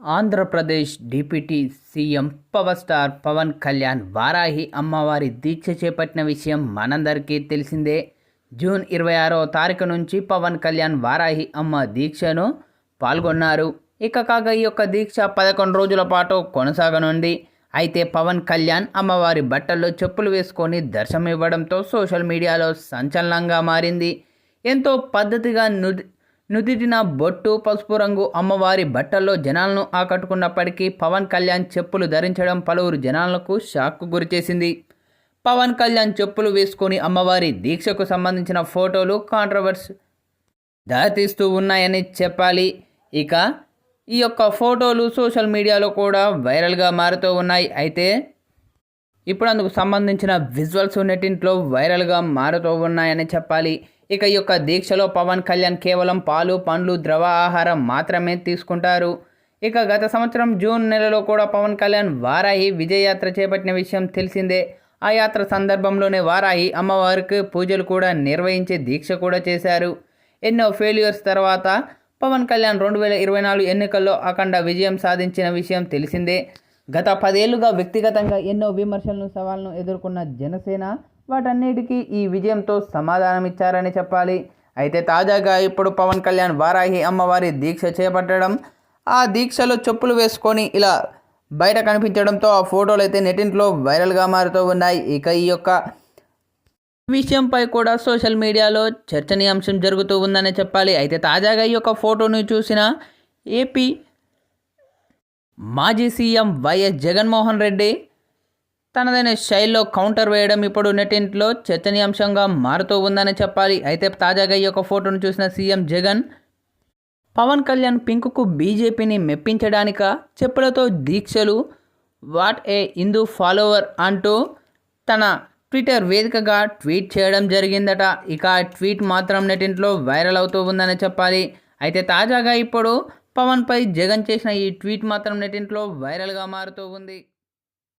Andhra Pradesh deputy CM power star Pawan Kalyan Varahi అమ్మవారి దీక్ష చేపట్టిన విషయం మనందరికీ తెలిసిందే. జూన్ ఇరవై ఆరో తారీఖు నుంచి పవన్ కళ్యాణ్ వారాహి అమ్మ దీక్షను పాల్గొన్నారు. ఇక కాగా ఈ యొక్క దీక్ష పదకొండు రోజుల పాటు కొనసాగనుంది. అయితే పవన్ కళ్యాణ్ అమ్మవారి బట్టల్లో చెప్పులు వేసుకొని దర్శనం ఇవ్వడంతో సోషల్ మీడియాలో సంచలనంగా మారింది. ఎంతో పద్ధతిగా నుది నుదిటిన బొట్టు పసుపు రంగు అమ్మవారి బట్టల్లో జనాలను ఆకట్టుకున్నప్పటికీ పవన్ కళ్యాణ్ చెప్పులు ధరించడం పలువురు జనాలకు షాక్కు గురిచేసింది. పవన్ కళ్యాణ్ చెప్పులు వేసుకొని అమ్మవారి దీక్షకు సంబంధించిన ఫోటోలు కాంట్రవర్స్ దారితీస్తూ ఉన్నాయని చెప్పాలి. ఇక ఈ యొక్క ఫోటోలు సోషల్ మీడియాలో కూడా వైరల్గా మారుతూ ఉన్నాయి. అయితే ఇప్పుడు అందుకు సంబంధించిన విజువల్స్ నెట్టింట్లో వైరల్గా మారుతూ ఉన్నాయని చెప్పాలి. ఇక ఈ యొక్క దీక్షలో పవన్ కళ్యాణ్ కేవలం పాలు పండ్లు ద్రవ ఆహారం మాత్రమే తీసుకుంటారు. ఇక గత సంవత్సరం జూన్ నెలలో కూడా పవన్ కళ్యాణ్ వారాహి విజయయాత్ర చేపట్టిన విషయం తెలిసిందే. ఆ యాత్ర సందర్భంలోనే వారాహి అమ్మవారికి పూజలు కూడా నిర్వహించే దీక్ష కూడా చేశారు. ఎన్నో ఫెయిల్యూర్స్ తర్వాత పవన్ కళ్యాణ్ రెండు వేల ఇరవై నాలుగు ఎన్నికల్లో అఖండ విజయం సాధించిన విషయం తెలిసిందే. గత పదేళ్ళుగా వ్యక్తిగతంగా ఎన్నో విమర్శలను సవాళ్ళను ఎదుర్కొన్న జనసేన వాటన్నిటికీ ఈ విజయంతో సమాధానం ఇచ్చారని చెప్పాలి. అయితే తాజాగా ఇప్పుడు పవన్ కళ్యాణ్ వారాహి అమ్మవారి దీక్ష చేపట్టడం ఆ దీక్షలో చెప్పులు వేసుకొని ఇలా బయట కనిపించడంతో ఆ ఫోటోలు అయితే నెటింట్లో వైరల్గా మారుతూ ఉన్నాయి. ఇక ఈ యొక్క విషయంపై కూడా సోషల్ మీడియాలో చర్చనీయాంశం జరుగుతూ ఉందనే చెప్పాలి. అయితే తాజాగా ఈ యొక్క ఫోటోను చూసిన ఏపీ మాజీ సీఎం వైఎస్ జగన్మోహన్ రెడ్డి తనదైన శైలిలో కౌంటర్ వేయడం ఇప్పుడు నెటింట్లో చర్చనీయాంశంగా మారుతూ ఉందని చెప్పాలి. అయితే తాజాగా ఈ యొక్క ఫోటోను చూసిన సీఎం జగన్ పవన్ కళ్యాణ్ పింకుకు బీజేపీని మెప్పించడానిక చెప్పులతో దీక్షలు వాట్ ఏ హిందూ ఫాలోవర్ అంటూ తన ట్విట్టర్ వేదికగా ట్వీట్ చేయడం జరిగిందట. ఇక ట్వీట్ మాత్రం నెటింట్లో వైరల్ అవుతూ ఉందని చెప్పాలి. అయితే తాజాగా ఇప్పుడు పవన్పై జగన్ చేసిన ఈ ట్వీట్ మాత్రం నెటింట్లో వైరల్గా మారుతూ ఉంది.